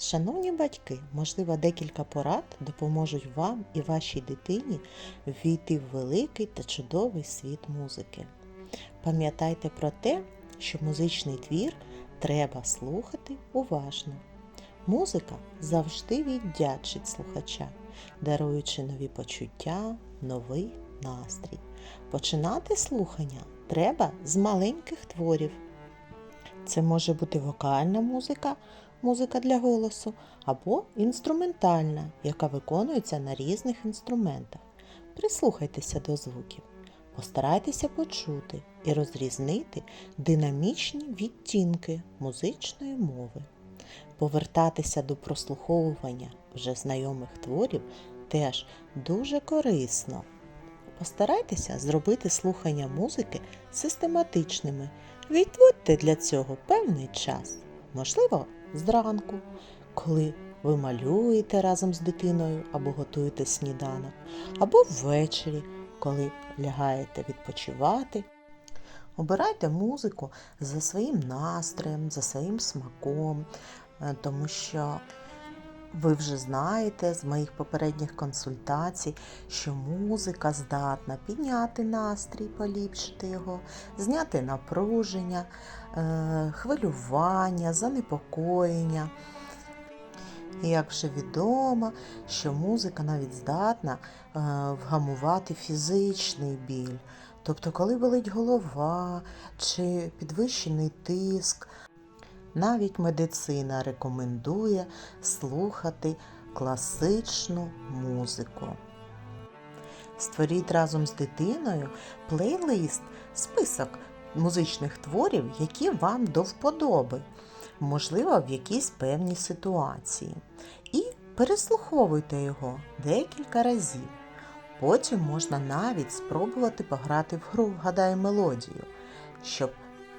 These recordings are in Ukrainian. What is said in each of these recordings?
Шановні батьки, можливо, декілька порад допоможуть вам і вашій дитині ввійти в великий та чудовий світ музики. Пам'ятайте про те, що музичний твір треба слухати уважно. Музика завжди віддячить слухача, даруючи нові почуття, новий настрій. Починати слухання треба з маленьких творів. Це може бути вокальна музика, музика для голосу, або інструментальна, яка виконується на різних інструментах. Прислухайтеся до звуків. Постарайтеся почути і розрізнити динамічні відтінки музичної мови. Повертатися до прослуховування вже знайомих творів теж дуже корисно. Постарайтеся зробити слухання музики систематичними. Відводьте для цього певний час, можливо, зранку, коли ви малюєте разом з дитиною або готуєте сніданок, або ввечері, коли лягаєте відпочивати. Обирайте музику за своїм настроєм, за своїм смаком, е, тому що ви вже знаєте з моїх попередніх консультацій, що музика здатна підняти настрій, поліпшити його, зняти напруження, е, хвилювання, занепокоєння. І як вже відомо, що музика навіть здатна е, вгамувати фізичний біль. Тобто, коли болить голова чи підвищений тиск, навіть медицина рекомендує слухати класичну музику. Створіть разом з дитиною плейлист, список музичних творів, які вам до вподоби, можливо, в якійсь певній ситуації. І переслуховуйте його декілька разів. Потім можна навіть спробувати пограти в гру Вгадай мелодію, щоб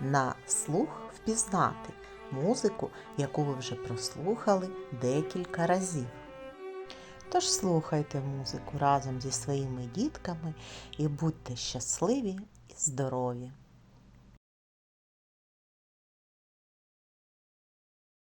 на слух впізнати музику, яку ви вже прослухали декілька разів. Тож слухайте музику разом зі своїми дітками і будьте щасливі і здорові!